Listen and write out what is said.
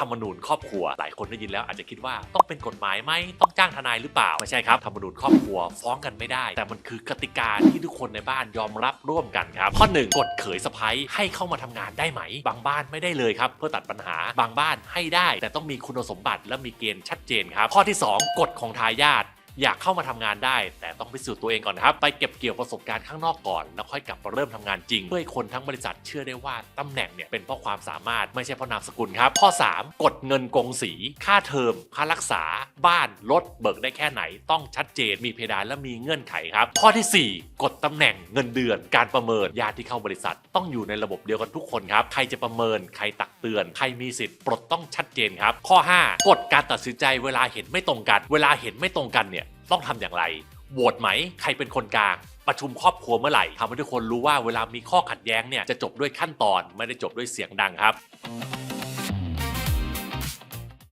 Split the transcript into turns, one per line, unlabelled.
ธรรมนูญครอบครัว หลายคนได้ยินแล้วอาจจะคิดว่าต้องเป็นกฎหมายไหมต้องจ้างทนายหรือเปล่าไม่ใช่ครับธรรมนูญครอบครัวฟ้องกันไม่ได้ แต่มันคือกติกาที่ทุกคนในบ้านยอมรับร่วมกันครับข้อหนึ่งกฎเขยสะพ้ยให้เข้ามาทำงานได้ไหม บางบ้านไม่ได้เลยครับเพื่อตัดปัญหาบางบ้านให้ได้ แต่ต้องมีคุณสมบัติและมีเกณฑ์ชัดเจนครับข้อที่สองกฎของทายาทอยากเข้ามาทำงานได้ แต่ ต้องพิสูจน์ตัวเองก่อนนะครับ ไปเก็บเกี่ยวประสบการณ์ข้างนอกก่อน แล้วค่อยกลับมาเริ่มทำงานจริง เพื่อให้คนทั้งบริษัทเชื่อได้ว่าตำแหน่งเนี่ยเป็นเพราะความสามารถไม่ใช่เพราะนามสกุลครับ ข้อ 3 กดเงินกงสี ค่าเทอม ค่ารักษา บ้าน รถ เบิกได้แค่ไหน ต้องชัดเจน มีเพดานและมีเงื่อนไขครับ ข้อทีสี่4 กดตำแหน่ง เงินเดือน การประเมิน ญาติที่เข้าบริษัท ต้องอยู่ในระบบเดียวกันทุกคนครับ ใครจะประเมิน ใครตักเตือน ใครมีสิทธิ์ปลดต้องชัดเจนครับ ข้อ 5กฎการตัดสินใจเวลาเห็นไม่ตรงกัน เวลาเห็นไม่ตรงกันเนี่ยต้องทำอย่างไร โหวตไหม ใครเป็นคนกลาง ประชุมครอบครัวเมื่อไหร่ทำให้ทุกคนรู้ว่าเวลามีข้อขัดแย้งเนี่ยจะจบด้วยขั้นตอนไม่ได้จบด้วยเสียงดังครับ